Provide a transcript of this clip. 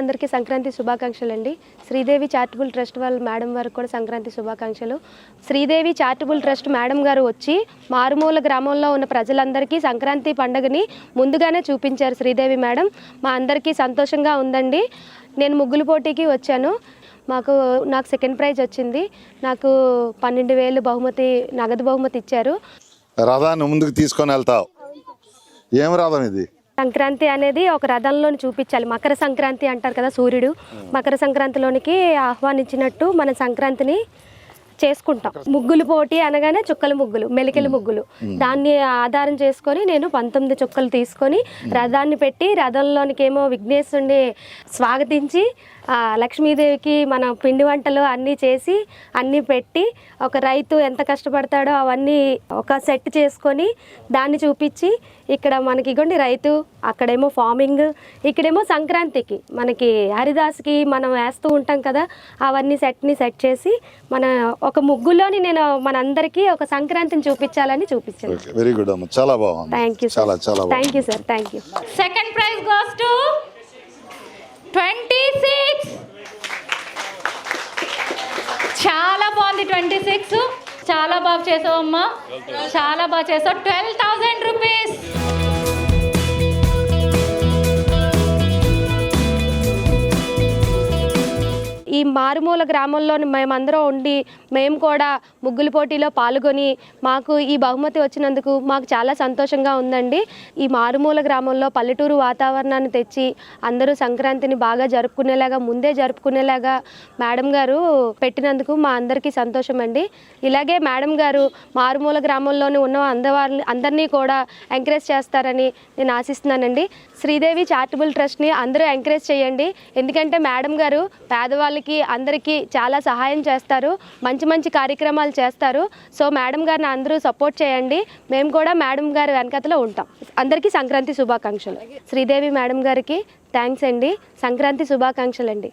అందరికీ సంక్రాంతి శుభాకాంక్షలు అండి శ్రీదేవి చారిటబుల్ ట్రస్ట్ వాళ్ళ మేడం వారికి కూడా సంక్రాంతి శుభాకాంక్షలు. శ్రీదేవి చారిటబుల్ ట్రస్ట్ మేడం గారు వచ్చి మారుమూల గ్రామంలో ఉన్న ప్రజలందరికీ సంక్రాంతి పండుగని ముందుగానే చూపించారు శ్రీదేవి మేడం. మా అందరికీ సంతోషంగా ఉందండి. నేను ముగ్గులు పోటీకి వచ్చాను. మాకు నాకు సెకండ్ ప్రైజ్ వచ్చింది. నాకు పన్నెండు వేలు బహుమతి నగదు బహుమతి ఇచ్చారు. రథాన్ని ముందుకు తీసుకొని వెళ్తావు. ఏం రథం ఇది సంక్రాంతి అనేది ఒక రథంలోని చూపించాలి. మకర సంక్రాంతి అంటారు కదా సూర్యుడు. మకర సంక్రాంతిలోనికి ఆహ్వానించినట్టు మన సంక్రాంతిని చేసుకుంటాం. ముగ్గులు పోటీ అనగానే చుక్కల ముగ్గులు మెలికల ముగ్గులు. దాన్ని ఆధారం చేసుకొని నేను పంతొమ్మిది చుక్కలు తీసుకొని రథాన్ని పెట్టి రథంలోనికి ఏమో విఘ్నేశ్వరుని స్వాగతించి లక్ష్మీదేవికి మన పిండి వంటలు అన్నీ చేసి అన్నీ పెట్టి ఒక రైతు ఎంత కష్టపడతాడో అవన్నీ ఒక సెట్ చేసుకొని దాన్ని చూపించి ఇక్కడ మనకి ఇగోండి రైతు అక్కడేమో ఫార్మింగ్ ఇక్కడేమో సంక్రాంతికి మనకి హరిదాస్కి మనం వేస్తూ ఉంటాం కదా అవన్నీ సెట్ని సెట్ చేసి మన ఒక ముగ్గులోని నేను మనందరికీ ఒక సంక్రాంతిని చూపించాలని చూపించాను. వెరీ గుడ్ అమ్మ. చాలా బాగుంది. థ్యాంక్ యూ చాలా చాలా బాగుంది thank you sir thank you second prize goes to twenty six చాలా బాగుంది ట్వంటీ సిక్స్ చాలా బాగా చేసావమ్మా చాలా బాగా చేసావు. ట్వెల్వ్ థౌజండ్ రూపీస్ మారుమూల గ్రామంలో మేమందరం ఉండి మేము కూడా ముగ్గుల పోటీలో పాల్గొని మాకు ఈ బహుమతి వచ్చినందుకు మాకు చాలా సంతోషంగా ఉందండి. ఈ మారుమూల గ్రామంలో పల్లెటూరు వాతావరణాన్ని తెచ్చి అందరూ సంక్రాంతిని బాగా జరుపుకునేలాగా ముందే జరుపుకునేలాగా మేడం గారు పెట్టినందుకు మా అందరికీ సంతోషం అండి ఇలాగే మేడం గారు మారుమూల గ్రామంలోని ఉన్న అందవారిని అందరినీ కూడా ఎంకరేజ్ చేస్తారని నేను ఆశిస్తున్నానండి. శ్రీదేవి చారిటబుల్ ట్రస్ట్ని అందరూ ఎంకరేజ్ చేయండి. ఎందుకంటే మేడం గారు పేదవాళ్ళకి అందరికీ చాలా సహాయం చేస్తారు. మంచి మంచి కార్యక్రమాలు చేస్తారు. సో మేడం గారిని అందరూ సపోర్ట్ చేయండి. మేము కూడా మేడం గారి వెనకతలో ఉంటాం. అందరికీ సంక్రాంతి శుభాకాంక్షలు. శ్రీదేవి మేడం గారికి థ్యాంక్స్ అండి. సంక్రాంతి శుభాకాంక్షలు అండి